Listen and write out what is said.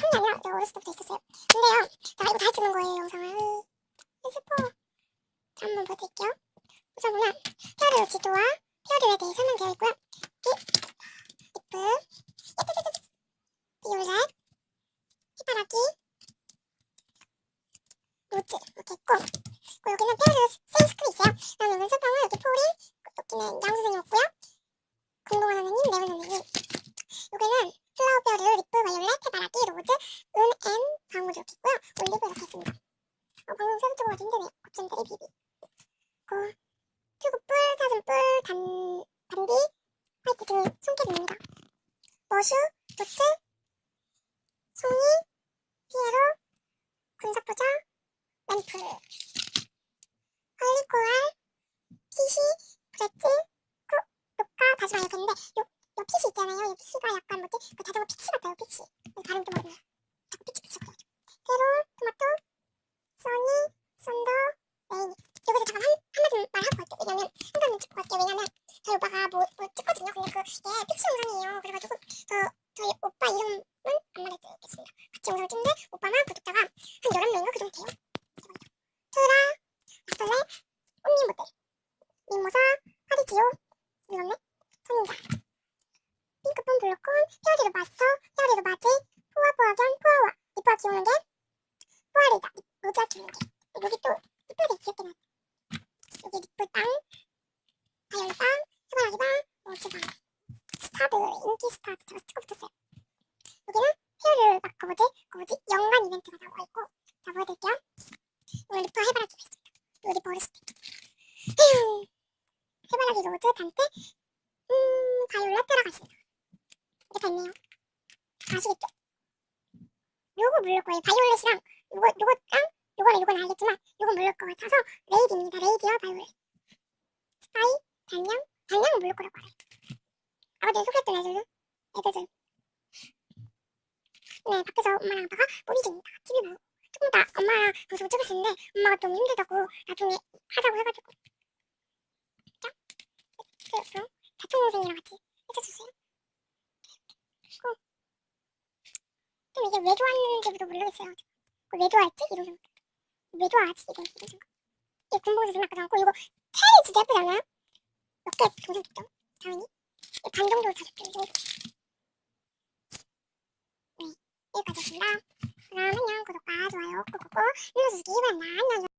산게 아니라 제가 어렸을 때부터 있었어요. 근데요, 제가 이거 다 찍는 거예요, 영상을. 슬퍼. 자, 한번 보여드릴게요. 우선 보면 페어리 지도와 페어리에 대해 설명되어 있고요. 빛, 리프, 비올렛, 휘바라기, 로즈 이렇게 있고 여기는 페어리 세일 스크이 있어요. 그다음에 연습방은 여기 포린, 여기는 양 선생님이었고요. 금동원 선생님, 네분 선생님. 여기는 플라워 페어리, 리프, 바이올렛, 해바라기, 로즈, 은, 앤, 방울 이렇게 있고요. 올리브 이렇게 있습니다. 어, 방금 새로 찍어가 힘드네요. 어쩜 비비. 그 튜브뿔, 사슴 뿔, 단, 반디, 화이트 등 손길입니다. 머슈, 도트, 송이, 피에로, 군사포자, 램프, 할리코알, 피시, 브레트, 코, 로카, 다시 말할 건데 요, 요 피시 있잖아요. 이 피시가 약간 뭐지? 그 자전거 피치 같아요. 피치. 발음 좀 어렵네요. 자꾸 피치 피치 거려요. 페로, 토마토, 써니, 썬더, 레이니. 여기서 잠깐 한, 한마디 말하고 갈게요. 왜냐면 한 가지 찍고 갈게요. 왜냐면 저희 오빠가 뭐, 뭐 찍거든요. 근데 그게 영상이에요. 그래가지고 저 저희 오빠 이름은 안 말해드리겠습니다. 같이 영상을 찍는데 오빠나 구독자가 한 11명인가 그 정도 돼요. 투라, 아플레, 온니 모델, 미모사, 하리지오, 이렇네, 선인자, 핑크폰 블루콘, 헤어리도 마스터, 헤어리도 바지, 포화 포화견, 포화와, 리퍼 키우는 게, 포화리다, 모자 키우는 게. 여기 또 이쁘게 귀엽게 나왔다. 여기 리프 땅, 바이올렛 땅, 해바라기 땅, 로즈 땅. 스타들, 인기 스타들 제가 찍어 붙였어요. 여기는 헤어를 막 그거지, 그거지, 연간 이벤트가 나와 있고, 자 보여드릴게요. 오늘 리프 해바라기가 있습니다. 이 리프 어렸을 때. 휴. 해바라기 로즈 단테, 음, 바이올렛 들어가 있습니다. 이렇게 다 있네요. 아시겠죠? 요거 물을 거예요. 바이올렛이랑 요거, 요거랑 요거랑 요건 알겠지만 요건 물을 것 같아서 레이디입니다. 레이디와 바이올렛. 스파이, 단양, 단양은 물을 거라고 알아요. 아버지 소개했던 애들, 애들들. 네, 밖에서 엄마랑 아빠가 모비 중입니다. TV 보고. 조금 이따 엄마랑 방송 있는데 엄마가 너무 힘들다고 나중에 하자고 해가지고. 자, 그럼 자총 선생이랑 같이 해줘주세요. 그리고 좀 이게 왜 좋았는지도 모르겠어요. 그왜 좋아했지? 이런 생각. 왜 좋아하지? 이런, 이런 생각. 이 군복에서 좀 아까 나왔고 이거 차이 진짜 예쁘지 않아요? 몇개 동생 줬죠? 당연히. 이반 정도 정도. 네, 여기까지였습니다. 그럼 안녕, 구독과 좋아요 꾹꾹꾹 눌러주시기 바랍니다.